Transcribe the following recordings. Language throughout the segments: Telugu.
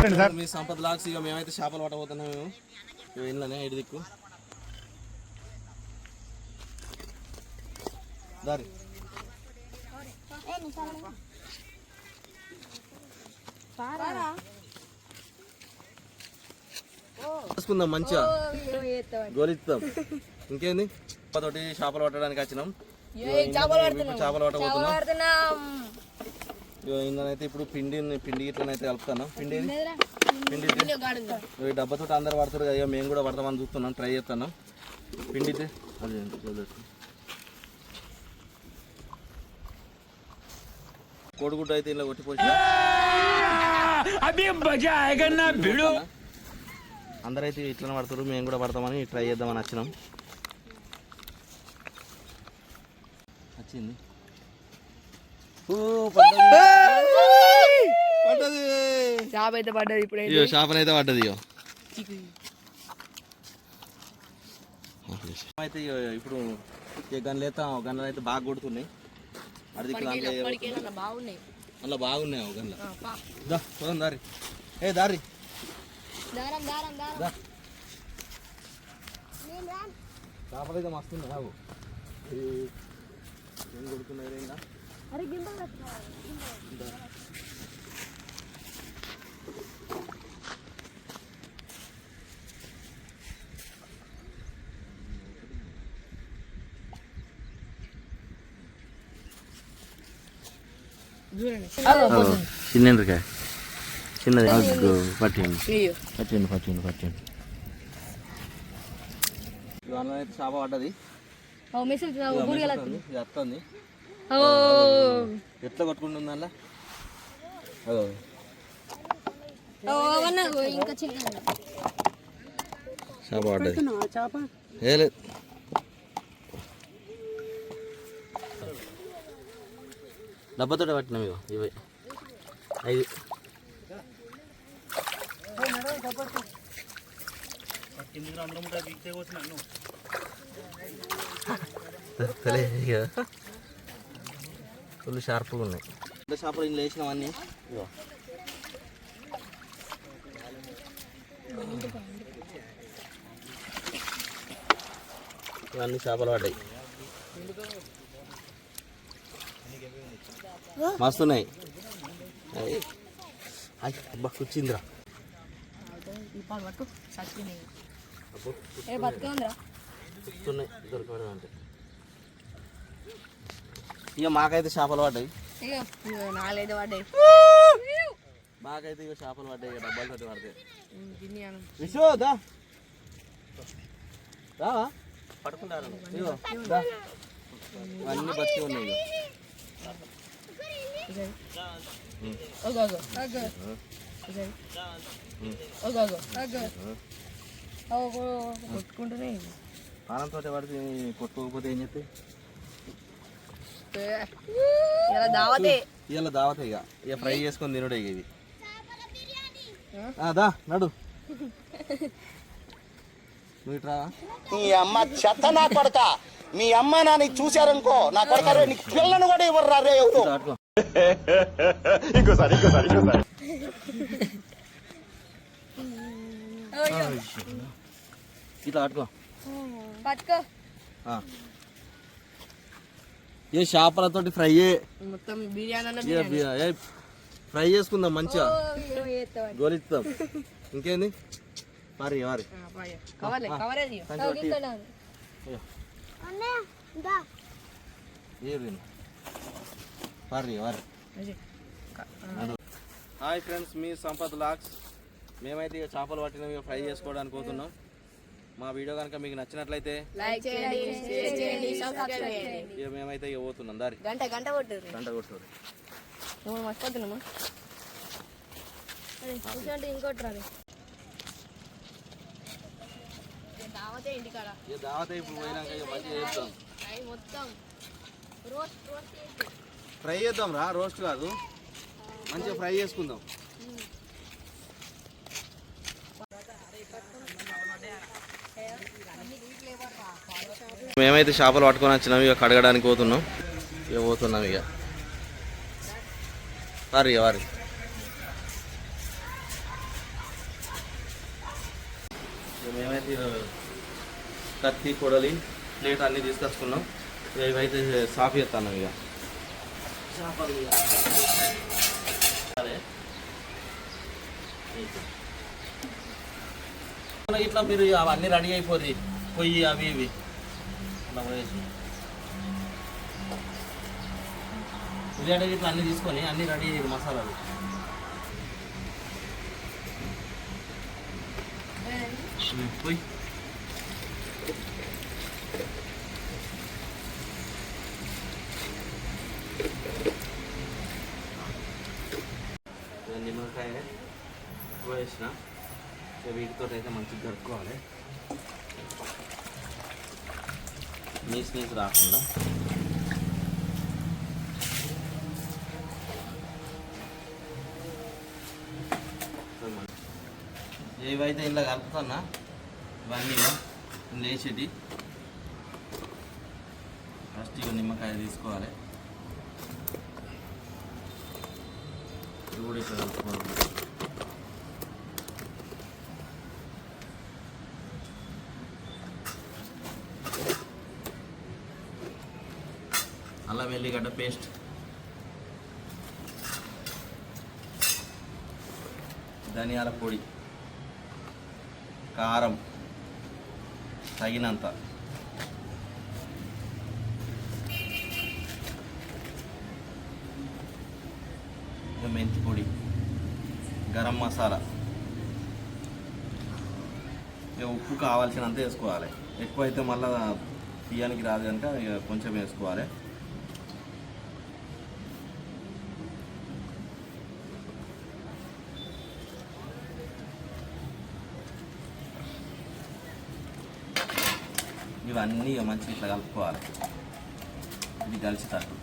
చెప్పండి సార్. మీ సంపద లాక్స్ ఇక మేమైతే చేపలు పట్టబోతున్నాం మేము. ఇంట్లోనే ఇటు దిక్కు. దారి. చేసుకుందాం మంచిగా. గోలిస్తాం ఇంకేంది? తోటి చేపలు పట్టడానికి వచ్చినాం. చేపలు పట్టబోతున్నాం. ఇగో ఇందులోనైతే ఇప్పుడు పిండి పిండి గిట్లనైతే కలుపుతాను. పిండి ఏది? పిండి ఈ డబ్బాతో అందరు పడతారు కదా ఇగో మేము కూడా పడతామని చూస్తున్నాం ట్రై చేస్తాను. పిండి. కోడిగుడ్డు అయితే ఇలా కొట్టి పోసిన. అందరైతే ఇట్లనే పడతారు మేము కూడా పడతామని ట్రై చేద్దామని వచ్చినాం. వచ్చింది. ఓ, పడ్డది. పడ్డది. జాబ్ అయితే పడ్డది ఇప్పుడు ఇయ్యో చేపలు అయితే పడ్డది ఇయ్యో. అయితే ఇప్పుడు గన్లు అయితే గన్లు అయితే బాగా కొడుతున్నాయి. అది అలా బాగున్నాయి. ఆ గన్లు దారి. ఏ దారి. దారం దారం దారం. దా. చేపలు అయితే మస్తున్నాయి కొడుతున్నాయి ఇంకా? అరే గింబల్ చిన్నకాయ చిన్నది అగ్గో పట్టింది పట్టింది పట్టింది పట్టింది ఇవాళ అయితే చేప పడ్డది వస్తుంది ఎట్లా కొట్టుకుంటుంది అలా చేప పడ్డది. ఏ లేదు. డబ్బతో పట్టినాం ఇగో ఇవి. ఐదు. తెలే ఇక ఫుల్ షార్ప్గా ఉన్నాయి. పెద్ద చేపలు ఇంట్లో వేసినామన్నీ ఇగో ఇవన్నీ చేపలు పడ్డాయి. మస్తున్నాయి. అయ్. అయ్, అబ్బా కూర్చిందిరా. పాలు పట్టు చచ్చిపోయినాయి అబ్బో ఏ బతికే ఉందిరా కూర్చున్నాయి దొరకడం అంటే ఇక మాకైతే చేపలు పడ్డాయి. నాలుగైదు పడ్డాయి. మాకైతే ఇక చేపలు పడ్డాయి ఇక డబ్బాలు తోటి పడతాయి విషో దా. రావా? దా. అన్నీ బతికి ఉన్నాయి ఇగో. ఓగో ఓగో ఓగో ఓగో ఓగో ఓగో కొట్టుకుంటూనే పానంతో పడితే కొట్టుకోకపోతే ఏం చెప్తే ఇలా దావతే. ఇవాళ దావత ఇక. ఇక ఫ్రై చేసుకొని తినుడే ఇక ఇది. దా నడు. నీ అమ్మ చెత్త నా కొడక. మీ అమ్మ నాని చూశారనుకో నా కొడక రే నీకు పిల్లను కూడా ఇవ్వరు రే ఎవరు? ఇట్లా ఆడుకో ఇట్లా ఆడుకో పట్టుకో. ఆ. ఏ చేపలతోటి ఫ్రై మొత్తం బిర్యానీ. ఫ్రై చేసుకుందాం మంచిగా. గోలిస్తాం ఇంకేంది? మరి మరి హాయ్ ఫ్రెండ్స్ మీ సంపత్ లాక్స్. మేమైతే ఇక చేపలు పట్టినవి ఇక ఫ్రై చేసుకోవడానికి పోతున్నాం. మా వీడియో కనుక మీకు నచ్చినట్లయితే లైక్ చేయండి షేర్ చేయండి సబ్స్క్రైబ్ చేయండి ఇక మేమైతే ఇక పోతున్నాం. దారి. గంట గంట కొట్టుర్రి. గంట నువ్వు మర్చిపోతున్నామా కూర్చోండి ఇంకోటి రాదు. దావతే ఇంటికాడ. ఇక దావత ఇప్పుడు పోయినాక ఇక మంచిగా చేస్తాం మొత్తం రోస్ట్ రోస్ట్ ఫ్రై చేద్దాం రా రోస్ట్ కాదు. మంచిగా ఫ్రై చేసుకుందాం. మేమైతే చేపలు పట్టుకొని వచ్చినాం ఇక కడగడానికి పోతున్నాం. ఇక పోతున్నాం ఇక. వారి వారి. మేమైతే కత్తి కొడలి ప్లేట్ అన్నీ తీసుకొచ్చుకున్నాం. ఇవైతే సాఫ్ చేస్తాను ఇక చేపలు ఇక. సరే ఇట్లా మీరు అవన్నీ రెడీ అయిపోద్ది పొయ్యి అవి ఇవి. అట్లా పోయేసి ఉల్లిగడ్డ ఇట్లా అన్నీ తీసుకొని అన్నీ రెడీ అయ్యేది మసాలాలు. ఉమ్, పోయి. ఇక నిమ్మకాయ వేసిన. ఇక వీటితో అయితే మంచిగా కలుపుకోవాలి. నీసు నీసు రాకుండా. ఏవైతే ఇలా కలుపుతున్నా ఇవన్నీ లేచేటి. ఫస్ట్ ఇవి నిమ్మకాయ తీసుకోవాలి. ఇది కూడా ఇట్లా ఎల్లిగడ్డ పేస్ట్ ధనియాల పొడి. కారం. తగినంత. మెంతి పొడి. గరం మసాలా. ఇక ఉప్పు కావాల్సినంత వేసుకోవాలి. ఎక్కువ అయితే మళ్ళీ తీయడానికి రాదు కనుక ఇక కొంచెం వేసుకోవాలి. ఇవన్నీ ఇక మంచిగా ఇట్లా కలుపుకోవాలి. ఇది కలిసేటట్టు.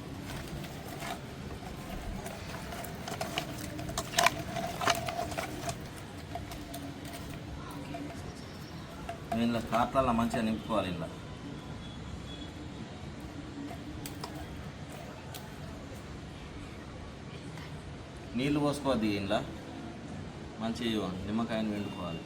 దీనిలో పాత్రల్లో మంచిగా నింపుకోవాలి ఇలా నీళ్ళు పోసుకోవద్దు ఇంట్లో మంచి నిమ్మకాయని వండుకోవాలి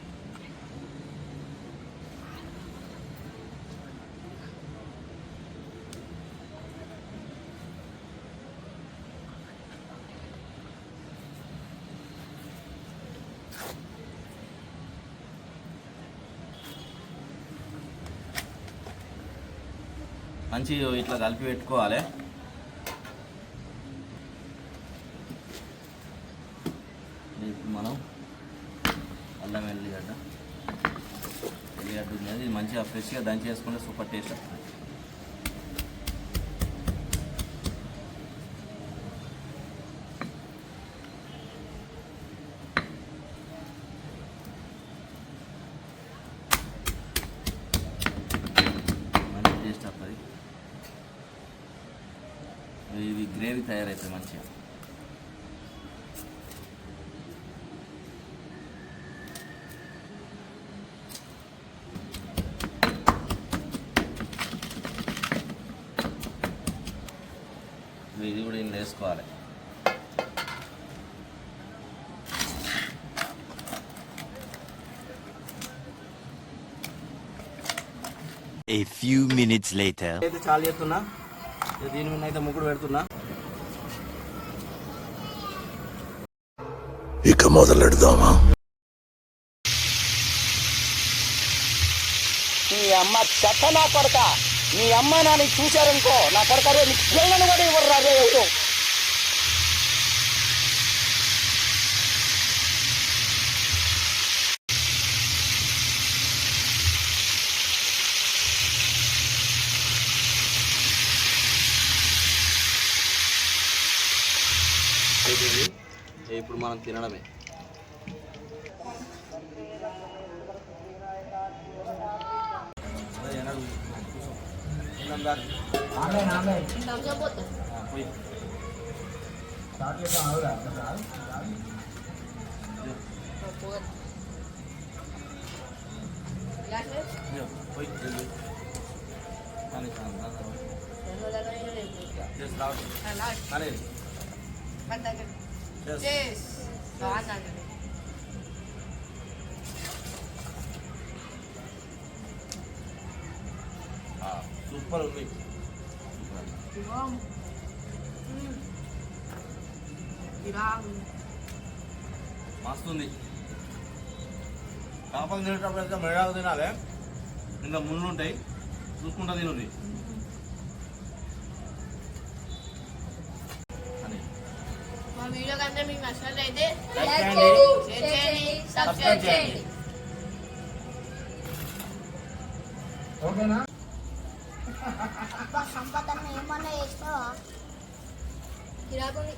మంచి ఇట్లా కలిపి పెట్టుకోవాలి. ఇప్పుడు మనం అల్లం వెల్లిగడ్డ ఎల్లిగడ్డ ఉంది మంచిగా ఫ్రెష్గా దంచేసుకుంటే సూపర్ టేస్ట్ వస్తుంది మంచి టేస్ట్ వస్తుంది ఇది గ్రేవీ తయారవుతుంది మంచిగా ఇది కూడా ఇందులో వేసుకోవాలి A few minutes later. అయితే చాలు చేస్తున్నా. దీని మీద అయితే ముగ్గురు పెడుతున్నా. ఇక మొదలెడదామా? నీ అమ్మ చెత్త నా కొడక. మీ అమ్మ నాని చూశారనుకో నా కొడక రే నీకు పిల్లను కూడా ఇవ్వరు రే ఎవరు అయిపోయింది ఇక ఇప్పుడు మనం తినడమే. అదే ఏనాడు కూర్చో. తిందాం బాగుంది సూపర్ ఉంది. మస్తుంది. కాపం తినేటప్పుడు అయితే మెడాకు తినాలి. ఇంకా ముళ్ళు ఉంటాయి. చూసుకుంటా తినండి కంటే మీకు నచ్చినట్లయితే లైక్ చేయండి. షేర్ చేయండి సబ్స్క్రైబ్ చేయండి. చేయండి. సంపదన్న ఏమన్నా చేస్తావా కిరాకుంది